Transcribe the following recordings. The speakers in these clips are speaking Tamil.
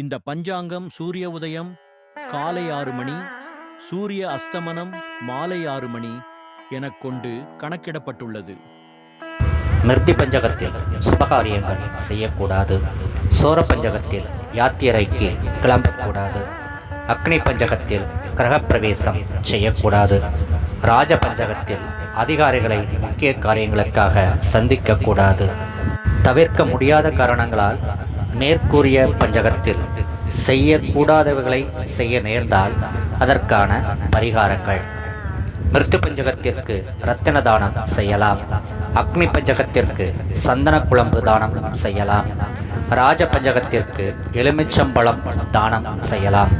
இந்த பஞ்சாங்கம் சூரிய உதயம் காலை ஆறு மணி சூரிய அஸ்தமனம் மாலை ஆறு மணி எனக் கொண்டு கணக்கிடப்பட்டுள்ளது. மிருத்தி பஞ்சகத்தில் சுபகாரியங்கள் செய்யக்கூடாது. சோர பஞ்சகத்தில் யாத்திரைக்கு கிளம்பக்கூடாது. அக்னி பஞ்சகத்தில் கிரகப்பிரவேசம் செய்யக்கூடாது. ராஜ பஞ்சகத்தில் அதிகாரிகளை முக்கிய காரியங்களுக்காக சந்திக்கக்கூடாது. தவிர்க்க முடியாத காரணங்களால் மேற்கூறிய பஞ்சகத்தில் செய்யக்கூடாதவைகளை செய்ய நேர்ந்தால் அதற்கான பரிகாரங்கள். மிருத்து பஞ்சகத்திற்கு ரத்தின தானம் செய்யலாம். அக்னி பஞ்சகத்திற்கு சந்தன குழம்பு தானம் செய்யலாம். ராஜ பஞ்சகத்திற்கு எலுமிச்சம்பழம் தானம் செய்யலாம்.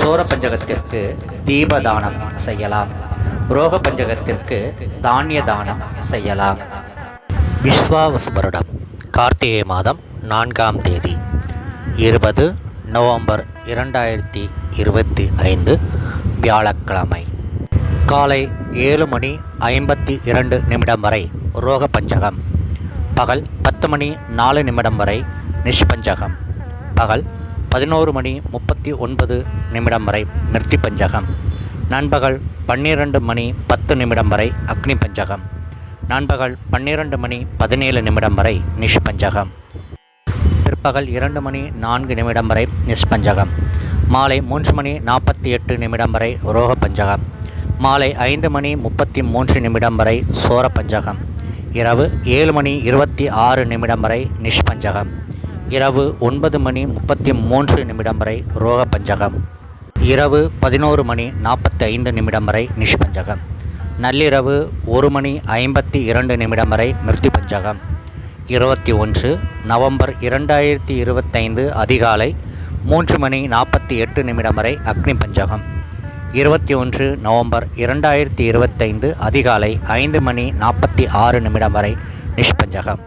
சோர பஞ்சகத்திற்கு தீப தானம் செய்யலாம். ரோக பஞ்சகத்திற்கு தானிய தானம் செய்யலாம். விஸ்வாவசு வருடம் கார்த்திகை மாதம் நான்காம் தேதி இருபது நவம்பர் இரண்டாயிரத்தி இருபத்தி ஐந்து வியாழக்கிழமை காலை ஏழு மணி ஐம்பத்தி இரண்டு நிமிடம் வரை ரோக பஞ்சகம் பகல் பத்து மணி நாலு நிமிடம் வரை நிஷ்பஞ்சகம். பகல் பதினோரு மணி முப்பத்தி ஒன்பது நிமிடம் வரை மிருத்தி பஞ்சகம் நண்பகல் பன்னிரண்டு மணி பத்து நிமிடம் வரை அக்னி பஞ்சகம் நண்பகல் பன்னிரண்டு மணி பதினேழு நிமிடம் வரை நிஷ்பஞ்சகம். பிற்பகல் இரண்டு மணி நான்கு நிமிடம் வரை நிஷ்பஞ்சகம். மாலை மூன்று மணி நாற்பத்தி எட்டு நிமிடம் வரை ரோக பஞ்சகம் மாலை ஐந்து மணி முப்பத்தி மூன்று நிமிடம் வரை சோர பஞ்சகம் இரவு ஏழு மணி இருபத்தி ஆறு நிமிடம் வரை நிஷ்பஞ்சகம். இரவு ஒன்பது மணி முப்பத்தி மூன்று நிமிடம் வரை ரோக பஞ்சகம் இரவு பதினோரு மணி நாற்பத்தி ஐந்து நிமிடம் வரை நிஷ்பஞ்சகம். நள்ளிரவு ஒரு மணி ஐம்பத்தி இரண்டு நிமிடம் வரை மிருத்தி பஞ்சகம் இருபத்தி ஒன்று நவம்பர் இரண்டாயிரத்தி இருபத்தைந்து அதிகாலை மூன்று மணி நாற்பத்தி எட்டு நிமிடம் வரை அக்னி பஞ்சகம். இருபத்தி ஒன்று நவம்பர் இரண்டாயிரத்தி இருபத்தைந்து அதிகாலை ஐந்து மணி நாற்பத்தி ஆறு நிமிடம் வரை நிஷ்பஞ்சகம்.